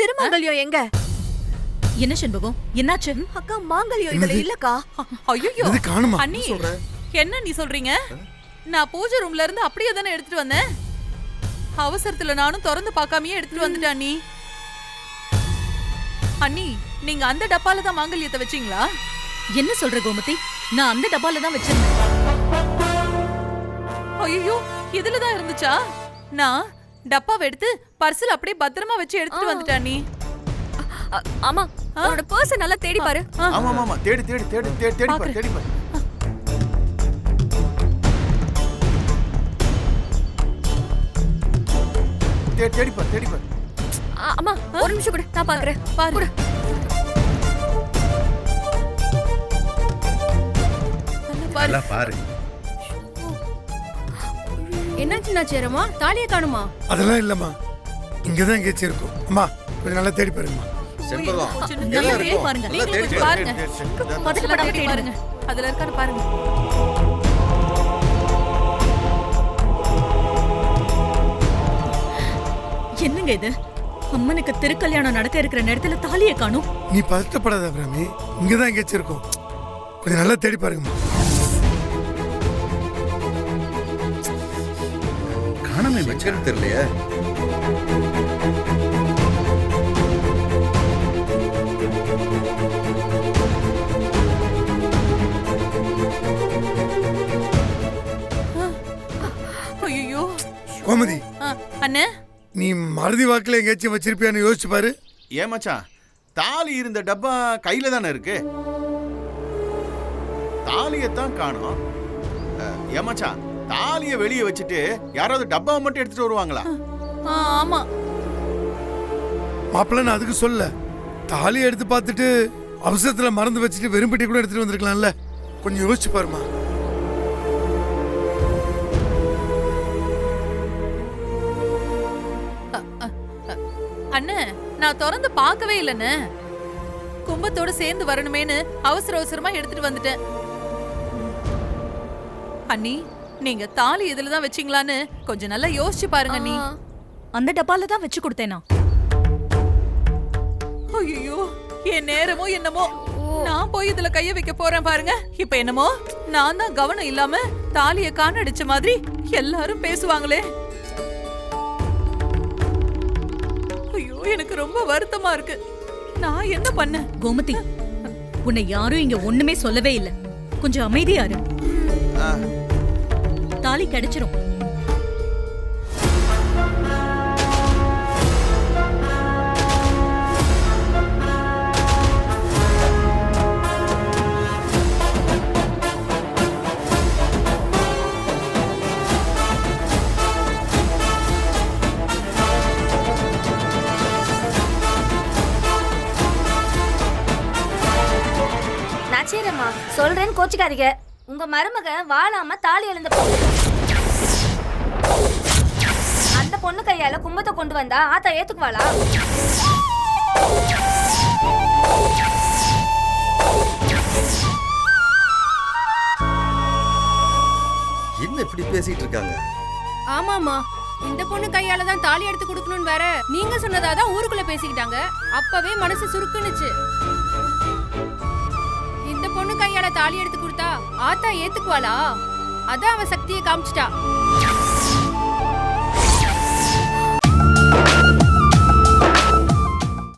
திருமாங்கல்யம் எங்க? என்ன செண்பகம் என்னாச்சு? அக்கா மாங்கல்யம் இதுல இல்லக்கா. ஐயோ இது காணுமா? அண்ணி என்ன நீ சொல்றீங்க? நான் பூஜை ரூம்ல இருந்து அப்படியே தானே எடுத்துட்டு வந்தேன். அவசரத்துல நானும் திறந்து பார்க்காமயே எடுத்துட்டு வந்துட்டேன் அண்ணி. அண்ணி நீங்க அந்த டப்பால தான் மாங்கல்யத்தை வச்சீங்களா? என்ன சொல்ற கோமதி? நான் அந்த டப்பால தான் வச்சிருந்தேன். ஐயோ இதுல தான் இருந்துச்சா? நான் டப்பாவை எடுத்து பர்சல் அப்படியே பத்திரமா வச்சு எடுத்துட்டு வந்துட்டேன் அண்ணி அ- ஆமா உன்னோட பர்ஸ் நல்லா தேடி பாரு. ஆமா ஆமா ஆமா. தேடி தேடி தேடி தேடி தேடி பாரு தேடி பாரு. தேடி தேடி பாரு தேடி பாரு. ஆ, அம்மா ஒரு நிமிஷம் கூட நான் பாக்குறேன். பாரு. பாரு. நல்லா பாரு. என்னாச்சுன்னா சேரமா தாலியை காணுமா? அதெல்லாம் இல்லம்மா. இங்கதான் எங்கேயாச்சும் இருக்கும். அம்மா கொஞ்சம் நல்லா தேடி பாருங்கம்மா. நல்லா இருக்கும். பாருங்க நல்லா தேடி. பாருங்க. தேடி, தேடி பாருங்க. அதுல பாருங்க. என்னங்க இது? அம்மனுக்கு திருக்கல்யாணம் நடக்க இருக்கிற நேரத்துல தாலியை காணும்? நீ பதட்டப்படாத பிராமி இங்கதான் எங்கேயாச்சும் இருக்கும். கொஞ்சம் நல்லா தேடி பாருங்கம்மா. காணாம வச்சுன்னு தெரியலையே. ஐயோ கோமதி. அண்ணே. நீ மறதி வாக்குல எங்கேயாச்சும் வச்சிருப்பியான்னு யோசிச்சு பாரு. ஏன் மச்சான் தாலி இருந்த டப்பா கையில தானே இருக்கு? தாலியத்தான் காணோம். அஹ், ஏன் மச்சான் தாலிய வெளியே வச்சுட்டு யாராவது டப்பாவை மட்டும் எடுத்துட்டு வருவாங்களா? ஆ, ஆமா. மாப்பிள்ள நான் அதுக்கு சொல்ல. தாலியை எடுத்து பார்த்துட்டு அவசரத்துல மறந்து வச்சுட்டு வெறும் பெட்டி கூட எடுத்துட்டு வந்திருக்கலாம்ல. கொஞ்சம் யோசிச்சு பாருமா அண்ணே நான் திறந்து பார்க்கவே இல்லைண்ணே. கும்பத்தோட சேர்ந்து வரணுமேன்னு அவசர அவசரமா எடுத்துட்டு வந்துட்டேன். அண்ணி நீங்க தாலி இதுல தான் வச்சீங்களான்னு கொஞ்சம் நல்லா யோசிச்சு பாருங்க நீ. அந்த டப்பால தான் வச்சு கொடுத்தேனா? ஐயோ என் நேரமோ என்னமோ? நான் போய் இதுல கைய வைக்க போறேன் பாருங்க. இப்ப என்னமோ? நான் தான் கவனம் இல்லாம தாலிய காணடிச்ச மாதிரி எல்லாரும் பேசுவாங்களே. ஐயோ எனக்கு ரொம்ப வருத்தமா இருக்கு. நான் என்ன பண்ணேன்? கோமதி உன்னை யாரும் இங்க ஒண்ணுமே சொல்லவே இல்ல. கொஞ்சம் அமைதியா இரு. அஹ், தாலி கிடைச்சிரும். நச்சீரம்மா சொல்றேன்னு கோச்சிக்காதீங்க. உங்க மருமக வாழாம தாலி எழுந்த பொண்ணு. அந்த பொண்ணு கையால கும்பத்தை கொண்டு வந்தா ஆத்தா ஏத்துக்குவாளா? என்ன இப்படி பேசிட்டு இருக்காங்க? ஆமாமா இந்த பொண்ணு கையால தான் தாலி எடுத்து கொடுக்கணும்னு வேற நீங்க சொன்னதாதான் ஊருக்குள்ள பேசிக்கிட்டாங்க. அப்பவே மனசு சுருக்குனுச்சு. பொண்ணு கையால தாலி எடுத்து கொடுத்தா ஆத்தா ஏத்துக்குவாளா? அதான் அவ சக்தியை காமிச்சிட்டா.